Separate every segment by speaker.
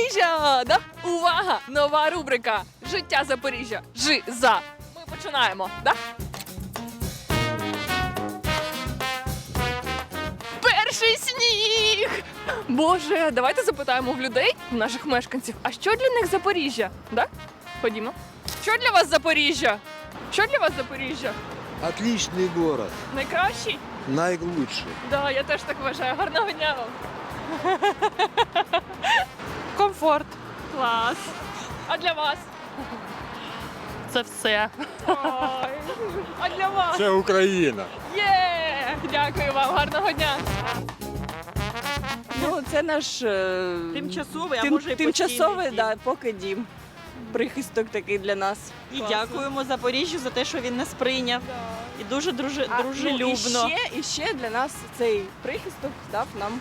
Speaker 1: Запоріжжя! Да? Увага! Нова рубрика Життя Запоріжжя. Жи за. Ми починаємо, да? Перший сніг! Боже, давайте запитаємо в людей, в наших мешканців, а що для них Запоріжжя? Да? Ходімо. Що для вас Запоріжжя? Що для вас Запоріжжя?
Speaker 2: Отличный город,
Speaker 1: Найкращий?
Speaker 2: наилучший.
Speaker 1: Да, я теж так вважаю. Гарного дня вам.
Speaker 3: Комфорт.
Speaker 1: Клас. А для вас?
Speaker 3: Це все.
Speaker 1: Ой. А для вас?
Speaker 2: Це Україна.
Speaker 1: Є! Дякую вам, гарного дня.
Speaker 4: Ну, це наш е,
Speaker 3: Тимчасовий, а
Speaker 4: тим-
Speaker 3: може і
Speaker 4: тимчасовий,
Speaker 3: постійний
Speaker 4: да, поки дім. Прихисток такий для нас.
Speaker 3: І дякуємо Запоріжжю за те, що він нас прийняв. І дуже дружи,
Speaker 4: А,
Speaker 3: дружелюбно.
Speaker 4: Ну, і, ще, і ще для нас цей прихисток дав нам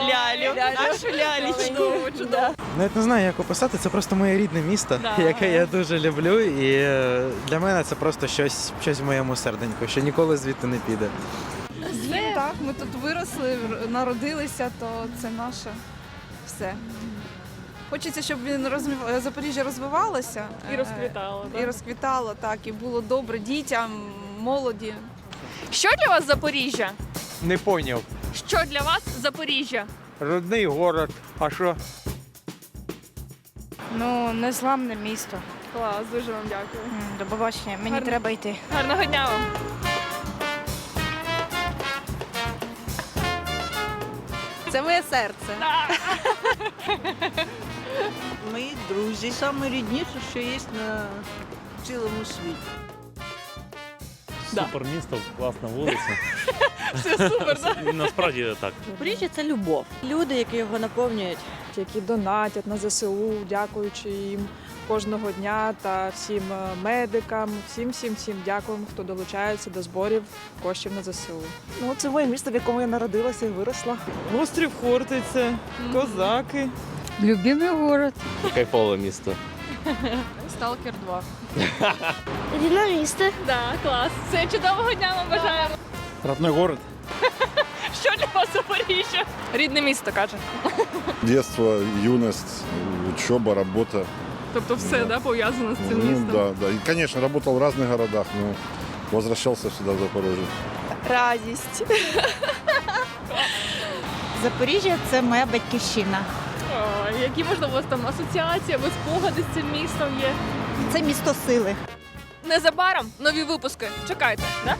Speaker 3: Лялю,
Speaker 4: Лялю.
Speaker 3: нашу лялечку.
Speaker 1: Чудово.
Speaker 4: Да.
Speaker 5: Навіть не знаю, як описати. Це просто моє рідне місто,
Speaker 1: Да.
Speaker 5: яке я дуже люблю. І е, для мене це просто щось, щось в моєму серденьку, що ніколи звідти не піде.
Speaker 6: Так, ми тут виросли, народилися, то це наше все. Хочеться, щоб він розвив- Запоріжжя розвивалося
Speaker 1: І
Speaker 6: е,
Speaker 1: розквітало.
Speaker 6: і розквітало, так, і було добре дітям, молоді.
Speaker 1: Що для вас Запоріжжя?
Speaker 7: Не поняв.
Speaker 1: Що для вас Запоріжжя?
Speaker 7: Родний город. А що?
Speaker 8: Ну, незламне місто.
Speaker 1: Клас, дуже вам дякую.
Speaker 8: М, До побачення, мені
Speaker 1: Гарно.
Speaker 8: треба йти.
Speaker 1: Гарного дня вам.
Speaker 4: Це моє серце.
Speaker 9: Мої друзі, саме рідніше, що є на цілому світі.
Speaker 10: Супер місто, класна вулиця.
Speaker 1: Все супер, да?
Speaker 10: Насправді так.
Speaker 3: Запоріжжя це любов. Люди, які його наповнюють.
Speaker 11: які донатять на ЗСУ, дякуючи їм кожного дня та всім е, медикам, всім всім всім дякуємо, хто долучається до зборів коштів на ЗСУ.
Speaker 4: Ну, це моє місто, в якому я народилася і виросла.
Speaker 3: Острів Хортиця, козаки.
Speaker 6: Любимий город.
Speaker 10: Кайфове місто.
Speaker 1: Сталкер 2.
Speaker 8: Рідне місто.
Speaker 1: Да, клас. Все, чудового дня вам бажаємо.
Speaker 7: Родной город.
Speaker 1: Що для вас Запоріжжя? Рідне місто каже.
Speaker 2: Детство, юность, учеба, работа.
Speaker 1: Тобто все, да, пов'язано з цим
Speaker 2: Ну
Speaker 1: містом.
Speaker 2: да, да. И, конечно, работал в разных городах, но возвращался сюда, в Запорожье.
Speaker 4: Радість.
Speaker 8: Запоріжжя це моя батьківщина.
Speaker 1: Ой, які можливо у вас там асоціації або спогади з цим містом є?
Speaker 8: Це місто сили.
Speaker 1: Незабаром нові випуски. Чекайте, да?